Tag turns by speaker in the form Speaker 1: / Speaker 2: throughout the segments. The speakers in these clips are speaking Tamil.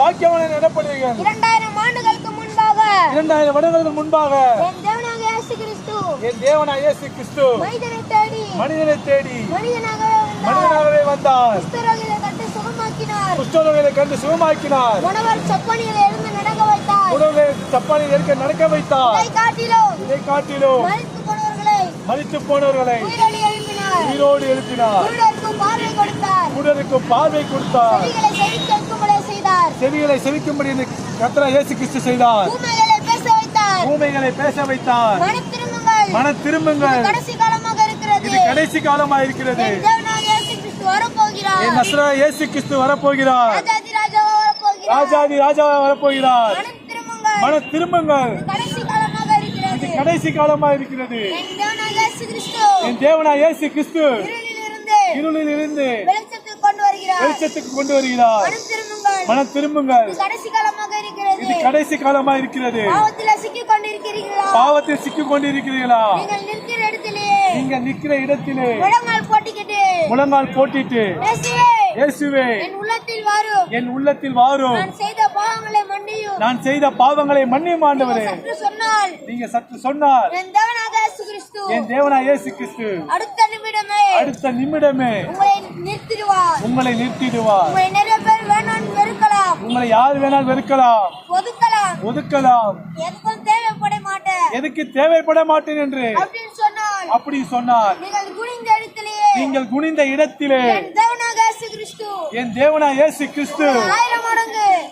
Speaker 1: பாக்கியவான் எனப்படுவீர்கள்
Speaker 2: இரண்டாயிரம் ஆண்டுகளுக்கு முன்பாக
Speaker 1: இரண்டாயிரம் வருடங்களுக்கு முன்பாக
Speaker 2: என் தேவனாக இயேசு கிறிஸ்து
Speaker 1: என் இயேசு கிறிஸ்து
Speaker 2: மனிதனை தேடி
Speaker 1: மனிதனை தேடி
Speaker 2: மனிதனாகவே
Speaker 1: மனிதனாகவே வந்தார்.
Speaker 2: குஷ்டரோகிகளை கண்டு சுகமாக்கினார்.
Speaker 1: குஷ்டரோகிகளை கண்டு சுகமாக்கினார்.
Speaker 2: உணவர் செப்பனியில் எழுந்து நடக்க வைத்தார்.
Speaker 1: உடலை தப்பானி இருக்க நடக்க வைத்தார்.
Speaker 2: இதை காட்டிலும்
Speaker 1: இதை காட்டிலும்
Speaker 2: மறித்து போனவர்களை
Speaker 1: மறித்து போனவர்களை
Speaker 2: உயிரோடு எழுப்பினார்.
Speaker 1: உயிரோடு எழுப்பினார்.
Speaker 2: குருடருக்கும் பார்வை கொடுத்தார்.
Speaker 1: குடருக்கு பார்வை கொடுத்தார்.
Speaker 2: செவிகளை செய்தார்.
Speaker 1: செவிகளை செவிக்கும்படி இந்த கர்த்தரா இயேசு கிறிஸ்து செய்தார்.
Speaker 2: ஊமைகளை பேச வைத்தார்.
Speaker 1: ஊமைகளை பேச வைத்தார்.
Speaker 2: திரும்புங்கள்.
Speaker 1: மன திரும்புங்கள்.
Speaker 2: கடைசி காலமாக இருக்கிறது.
Speaker 1: இது கடைசி காலமா இருக்கிறது.
Speaker 2: வரப்போகிறார்.
Speaker 1: என் இயேசு கிறிஸ்து வரப்போகிறார்.
Speaker 2: ராஜாதி ராஜாவா வரப்போகிறார்.
Speaker 1: மன திரும்புங்கள்.
Speaker 2: கடைசி காலமாக இருக்கிறது.
Speaker 1: கடைசி காலமா இருக்கிறது.
Speaker 2: என்
Speaker 1: தேவனா இயேசு கிறிஸ்து இருளில் இருந்து
Speaker 2: வெளிச்சத்துக்கு கொண்டு வருகிறார்.
Speaker 1: வெளிச்சத்துக்கு கொண்டு வருகிறார்.
Speaker 2: மனம் திரும்புங்கள்
Speaker 1: மன திரும்புங்கள்
Speaker 2: இது கடைசி
Speaker 1: காலமா இருக்கிறது.
Speaker 2: பாவத்தில் சிக்கிக் கொண்டிருக்கிறீர்களா நீங்கள் நிற்கிற
Speaker 1: இடத்திலே.
Speaker 2: முழங்கால்
Speaker 1: போட்டிட்டு.
Speaker 2: இயேசுவே என் உள்ளத்தில் வாரும்.
Speaker 1: என் உள்ளத்தில் வாரும்.
Speaker 2: நான் செய்த பாவங்களை மன்னியும்.
Speaker 1: நான் செய்த பாவங்களை மன்னியும் ஆண்டவரே.
Speaker 2: சற்று சொன்னால்
Speaker 1: நீங்க சற்று சொன்னார்
Speaker 2: என் தேவனாக இயேசு கிறிஸ்து
Speaker 1: என் தேவனா இயேசு கிறிஸ்து
Speaker 2: அடுத்த நிமிடமே
Speaker 1: அடுத்த நிமிடமே
Speaker 2: உங்களை நிறுத்திடுவார்.
Speaker 1: உங்களை நிறுத்திடுவார்.
Speaker 2: உங்களை
Speaker 1: உங்களை யார் வேணாலும் வெறுக்கலாம்.
Speaker 2: ஒதுக்கலாம்.
Speaker 1: ஒதுக்கலாம்.
Speaker 2: எதுக்கும் தேவைப்பட மாட்டேன்.
Speaker 1: எதுக்கு தேவைப்பட மாட்டேன் என்று? அப்படி சொன்னார்
Speaker 2: நீங்கள் குனிந்த இடத்திலேயே
Speaker 1: நீங்கள் குனிந்த இடத்திலே.
Speaker 2: என்
Speaker 1: தேவனா இயேசு கிறிஸ்து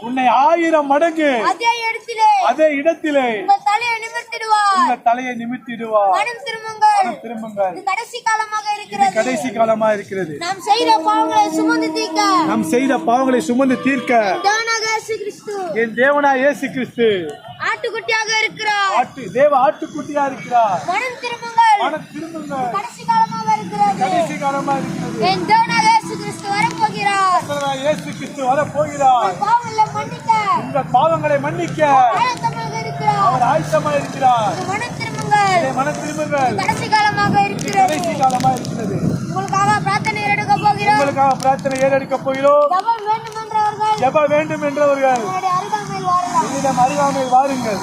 Speaker 1: உன்னை ஆயிரம் மடங்கு.
Speaker 2: அதே இடத்திலே.
Speaker 1: அதே இடத்திலே.
Speaker 2: உங்கள் தலையை நிமிர்த்திடுவார்
Speaker 1: உங்கள் தலையை நிமித்திடுவார்
Speaker 2: மனம் திரும்புங்கள்.
Speaker 1: திரும்புங்கள்.
Speaker 2: இது கடைசி காலமாக இருக்கிறது.
Speaker 1: கடைசி காலமா இருக்கிறது.
Speaker 2: நாம் செய்த பாவங்களை சுமந்து தீர்க்க.
Speaker 1: நாம் செய்த பாவங்களை சுமந்து தீர்க்க. என் தேவனா இயேசு கிறிஸ்து
Speaker 2: ஆட்டுக்குட்டியாக இருக்கிறார்.
Speaker 1: ஆட்டு தேவ ஆட்டுக்குட்டியா இருக்கிறார்.
Speaker 2: மனம் திரும்புங்கள்.
Speaker 1: மன திரும்புங்கள்.
Speaker 2: கடைசி காலமாக இருக்கிறது.
Speaker 1: கடைசி காலமா இருக்கிறது.
Speaker 2: என் தேவனாக இயேசு கிறிஸ்து வரப்போகிறார்.
Speaker 1: கர்த்தராகிய இயேசு கிறிஸ்து வர போகிறார்
Speaker 2: பாவங்களை மன்னிக்க.
Speaker 1: உங்கள் பாவங்களை மன்னிக்க.
Speaker 2: ஆயத்தமாக இருக்கிறார்.
Speaker 1: அவர் ஆயத்தமா இருக்கிறார்.
Speaker 2: மனம் திரும்புங்கள்.
Speaker 1: இதை மன திரும்புங்கள்.
Speaker 2: கடைசி காலமாக இருக்கிறது.
Speaker 1: கடைசி காலமா இருக்கிறது.
Speaker 2: உங்களுக்காக பிரார்த்தனை எடுக்க போகிறோம்.
Speaker 1: உங்களுக்காக பிரார்த்தனை ஏறெடுக்க போகிறோம். ஜெப வேண்டும் என்றவர்கள். என்னிடம் அருகாமையில் வாருங்கள்.